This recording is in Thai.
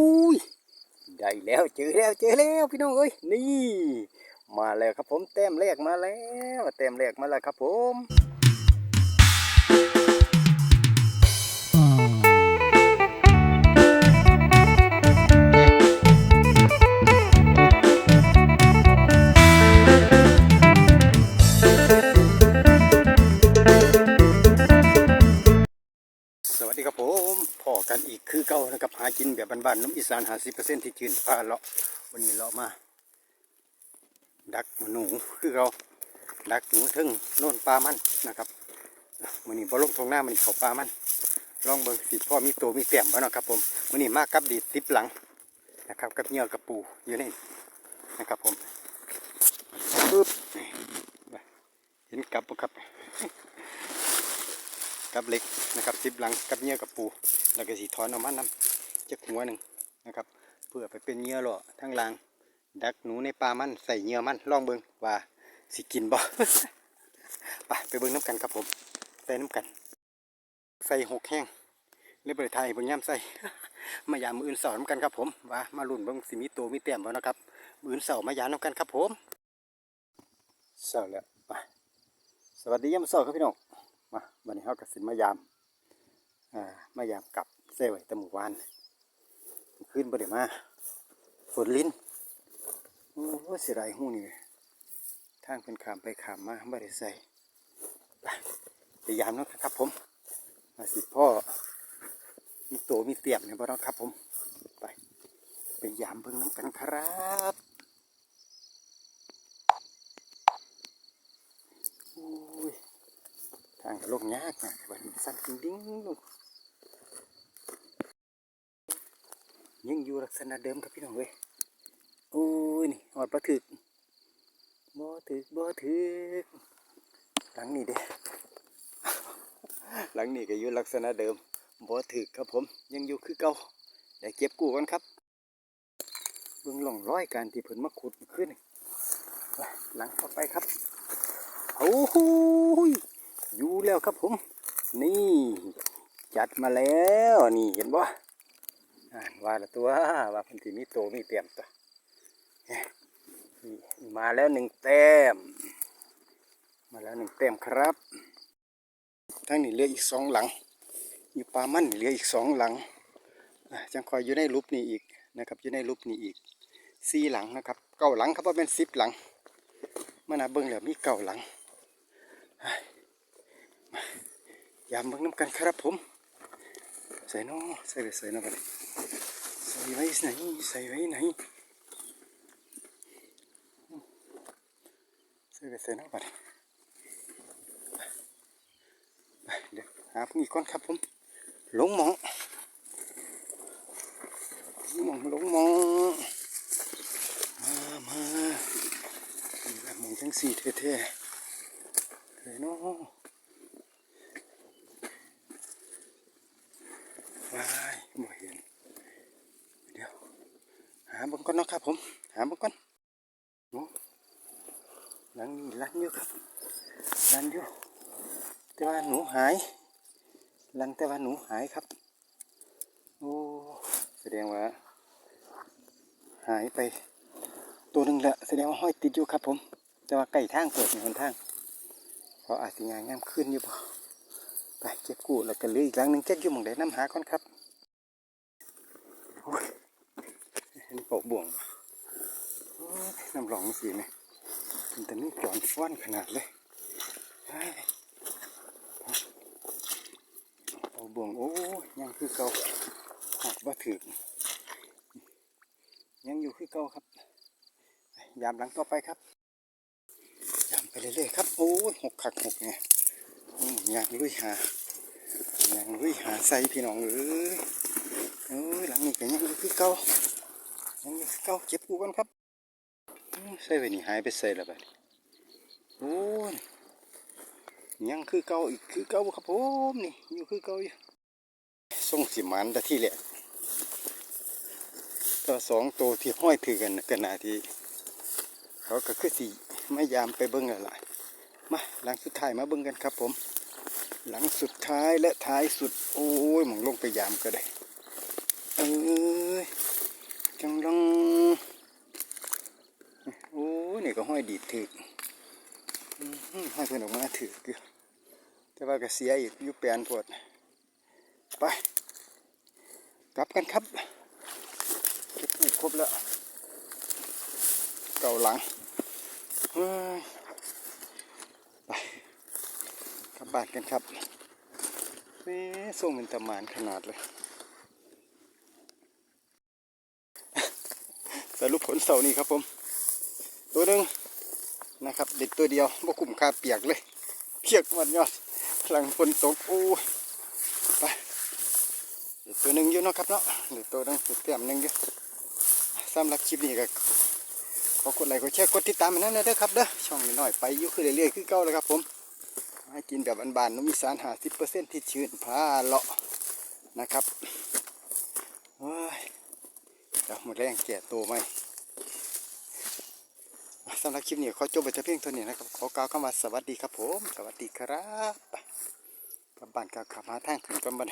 อุ้ยได้แล้วเจอแล้วเจอแล้วพี่น้องเอ้ยนี่ มาแล้วครับผมแต้มแรกมาแล้วแต้มแรกมาแล้วครับผม อีกคือเก่านะครับหากินแบบบ้านๆน้ำอีสานหาสิเปอร์เซ็นที่จืนพาเลาะวันนี้เลาะมา ดักหนูคือเราดักหนูทึ่งโน่นปลามันนะครับวันนี้บอลงทงหน้ามันเขาปลามัน ลองเบิ่งสิพ่อมีตัวมีเตี่ยมบ้นะครับผมวันนี้มากับดีติบหลังนะครับกับเหยื่อกับปูอยู่นี่นะครับผมปึ๊บเห็นกับบ่ครับ กับเหล็กนะครับซิบหลังกับเหยื่อกับปูแล้วก็สีถอนออกมานำจากหัวหนึ่งนะครับ เพื่อไปเป็นเหยื่อหล่อทั้งราง ดักหนูในปลามันใส่เหยื่อมันลองเบิงว่าสิกินบ่ไปไปเบิงน้ำกันครับผมใส่น้ำกัน ใส่หกแห้งเรียบร้อยไทยเบิงย่ำใส่มายามมืออื่นเสาร์น้ำกันครับผมว่ามาลุ่นเบิงสิมีตัวมีเต็มบ่นะครับมืออื่นเสาร์มายามน้ำกันครับผมเสาร์แล้วไปสวัสดียามเสาร์ครับพี่น้อง มาวันนี้เขากับสินมายามอ่ามายามกับเซไว้ตะหมู่วานขึ้นบ่ได้มาฝนลิ้นโอ้เสียดายหูนี่ทางเป็นขามไปขามมาบ่ได้ใส่ไปยามนะครับผม มาสิพ่อมีโตมีเตียมเนี่ยบ่เนาะครับผม ไปไปยามเบิ่งน้ำกันครับโอ้ย ทางลงยากนะวันสั่นดิ้งดิ้งลงยังอยู่ลักษณะเดิมครับพี่น้องเว้ยโอ้ยนี่หอดปลาถึกบ่ถึกบ่ถึกหลังนี้เด้หลังนี้ก็อยู่ลักษณะเดิมบ่ถึกครับผมยังอยู่คือเก่าเดี๋ยวเก็บกู้กันครับเบิ่งหล่องร้อยการที่เพิ่นมาขุดขึ้นหลังต่อไปครับโอ้โหย แล้วครับผม นี่จัดมาแล้วนี่เห็นบ่าว่าละตัวว่าพันธิมีโตมีเตรียมตัวมาแล้วหนึ่งแต้มมาแล้วหนึ่งแต้มครับทั้งนี้เหลืออีกสองหลังอยู่ปลามันเหลืออีกสองหลังจังคอยอยู่ในรูปนี้อีกนะครับอยู่ในรูปนี้อีกสี่หลังนะครับเก้าหลังครับว่าเป็นสิบหลังมื่อนาเบิ้งแล้วมีเก้าหลัง ยามเบิ่งน้ำกันครับผม ใส่น้อใส่ไปใส่น้อไปใส่ไว้ไหนใส่ไว้ไหนใส่ไปใส่น้อไปไปเดี๋ยวหาพวกนี้ก่อนครับผมหลงหมองหมองหลงหมองมามาหมองทั้งสี่เท่ๆเลยเนาะ ว้ายบ่เห็น เดี๋ยว หาเบังก่อนนะครับผม หาบังก่อนโอ้หลังนี้ลันอยู่ครับลันอยู่แต่ว่าหนูหายลังแต่ว่าหนูหายครับ โอ้แสดงว่า หายไป ตัวหนึ่งละแสดงว่าห้อยติดอยู่ครับ ผม แต่ว่าใกล้ทางเปิดในหนทางเพราะอาจจะงานง่ามขึ้นอยู่เปล่าไปเก็บกู้แล้วก็เหลืออีกหลังหนึ่งแก๊กอยู่หมองใดน้ำหาก่อนครับโอ้ย เห็นเป่าบ่วงน้ำหลองสีไหมมันแต่นี่จอนฟ้อนขนาดเลยเฮ้ยเป่าบ่วงโอ้ยยังคือเก่าหักว่าถึกยังอยู่คือเก่าครับ ยามหลังต่อไปครับ ยามไปเรื่อยๆครับ โอ้ยหกขักหกเนี่ยยากลุยหายากลุยหาใส่พี่น้องเอ้ยเอ้ยหลังนี้ก็ยังอยู่คือเก่า ยังอยู่คือเก่าเก็บกูกันครับใส่ไว้นี่หายไปใส่และบัดโอ้ยยังคือเก่าอีกคือเก่าครับผมนี่อยู่คือเก่าอยู่ส่งสิมันแต่ที่แหละตัวสองตัวที่ห้อยถือกันกันนาทีเขาก็คือสีไม่ยามไปเบิ้งแล้วล่ะมาหลังสุดท้ายมาเบิ่งกันครับผม หลังสุดท้ายและท้ายสุด โอ้ยมองลงไปยามก็ได้เอ้ย จังลองโอ้นี่ก็ห้อยดีดถึกห้อยเพื่อนออกมาถือกือแต่ว่าก็เสียอีกยุบแปนปวดไป กลับกันครับเก็บผูกครบแล้ว เก่าหลังไปกลับบ้านกันครับนี่ส่งเป็นตำมานขนาดเลย สรุปผลเสานี้ครับผม ตัวหนึ่งนะครับ เด็กตัวเดียวบ่คุ้มค่าเปียกเลย เปียกหมดยอดหลังฝนตกโอ้ยไปเด็กตัวหนึ่งอยู่เนาะครับเนาะเด็กตัวหนึ่งเด็กเต็มหนึ่งอยู่สำหรับคลิปนี้ก็ขอกดไลค์กดแชร์กดติดตามมันนั่นนะเด้อครับเด้อช่องนี้หน่อยไปยู่คือเรื่อยๆคือเก่าเลยครับผมให้กินแบบบานๆนุ่มอีสานหาสิบเปอร์เซ็นต์ที่ชื้นผ้าเลาะนะครับเฮ้ย ดี๋ยวหมดแรงแก่ตัวไหมสำหรับคลิปนี้ขอจบไปแต่เพียงเท่านี้นะครับ ขอกล่าวคำว่าสวัสดีครับผม สวัสดีครับกับบ้านกับขับหาทางขึ้นกันบ้าน